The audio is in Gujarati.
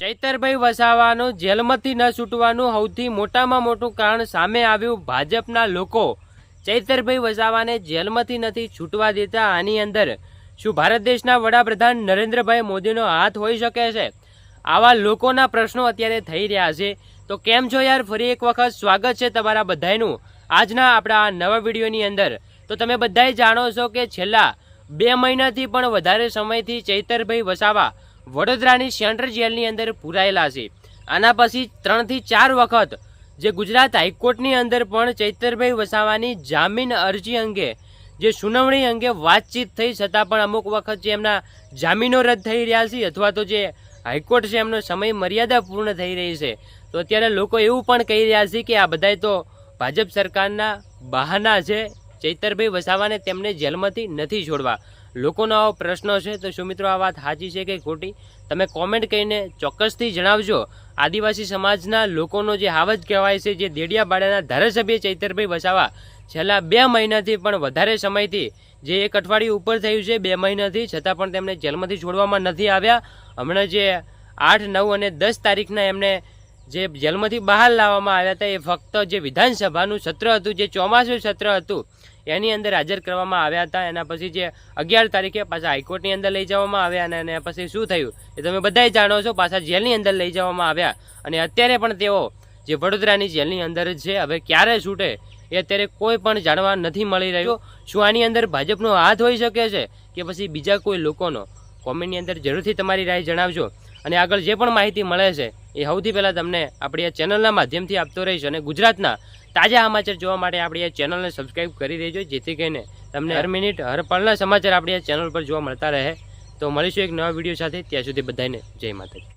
ચૈતરભાઈ વસાવાનું જેલમાંથી ન છૂટવાનું સૌથી મોટામાં મોટું કારણ સામે આવ્યું ભાજપના લોકો. ચૈતરભાઈ વસાવાને જેલમાંથી નથી છૂટવા દેતા, આની અંદર શું ભારત દેશના વડાપ્રધાન નરેન્દ્રભાઈ મોદીનો હાથ હોઈ શકે છે. આવા લોકોના પ્રશ્નો અત્યારે થઈ રહ્યા છે. તો કેમ છો યાર? ફરી એક વખત સ્વાગત છે તમારા બધાયનું. આજના આપણા નવા વિડીયોની અંદર તો તમે બધાય જાણો છો કે છેલ્લા બે મહિનાથી પણ વધારે સમયથી ચૈતરભાઈ વસાવા વડોદરાની સેન્ટ્રલ જેલની અંદર પુરાયેલા છે. આના પછી ત્રણથી ચાર વખત જે ગુજરાત હાઈકોર્ટની અંદર પણ ચૈતરભાઈ વસાવાની જામીન અરજી અંગે જે સુનાવણી અંગે વાતચીત થઈ છતાં પણ અમુક વખત જે એમના જામીનો રદ થઈ રહ્યા છે અથવા તો જે હાઈકોર્ટ છે એમનો સમય મર્યાદા પૂર્ણ થઈ રહી છે. તો અત્યારે લોકો એવું પણ કહી રહ્યા છે કે આ બધાય તો ભાજપ સરકારના બહાના છે. ચૈતરભાઈ વસાવાને તેમને જેલમાંથી નથી છોડવા. લોકોનો આવો પ્રશ્ન છે તો શું મિત્રો આ વાત સાચી છે કે ખોટી? તમે કોમેન્ટ કરીને ચોક્કસથી જણાવજો. આદિવાસી સમાજના લોકોનો જે હાવજ કહેવાય છે, જે દેડિયાપાડાના ધારાસભ્ય ચૈતરભાઈ વસાવા, છેલ્લા બે મહિનાથી પણ વધારે સમયથી જે એક અઠવાડિયું ઉપર થયું છે, બે મહિનાથી, છતાં પણ તેમને જેલમાંથી છોડવામાં નથી આવ્યા. હમણાં જે આઠ, નવ અને દસ તારીખના એમને જે જેલમાંથી બહાર લાવવામાં આવ્યા હતા, એ ફક્ત જે વિધાનસભાનું સત્ર હતું, જે ચોમાસું સત્ર હતું, એની અંદર હાજર કરવામાં આવ્યા હતા. એના પછી જે અગિયાર તારીખે પાછા હાઈકોર્ટની અંદર લઈ જવામાં આવ્યા અને એના પછી શું થયું એ તમે બધાય જાણો છો, પાછા જેલની અંદર લઈ જવામાં આવ્યા. અને અત્યારે પણ તેઓ જે વડોદરાની જેલની અંદર છે, હવે ક્યારે છૂટે એ અત્યારે કોઈ પણ જાણવા નથી મળી રહ્યું. શું આની અંદર ભાજપનો હાથ હોઈ શકે છે કે પછી બીજા કોઈ લોકોનો? કોમેન્ટની અંદર જરૂરથી તમારી રાય જણાવજો. અને આગળ જે પણ માહિતી મળે છે એ સૌથી પહેલાં તમને આપણી આ ચેનલના માધ્યમથી આપતો રહીશ અને ગુજરાતના તાજા સમાચાર જોવા માટે આપણી આ ચેનલને સબસ્ક્રાઈબ કરી દેજો જેથી કરીને તમને હર મિનિટ હર પળના સમાચાર આપણી આ ચેનલ પર જોવા મળતા રહે. તો મળીશું એક નવા વીડિયો સાથે. ત્યાં સુધી બધાને જય માતાજી.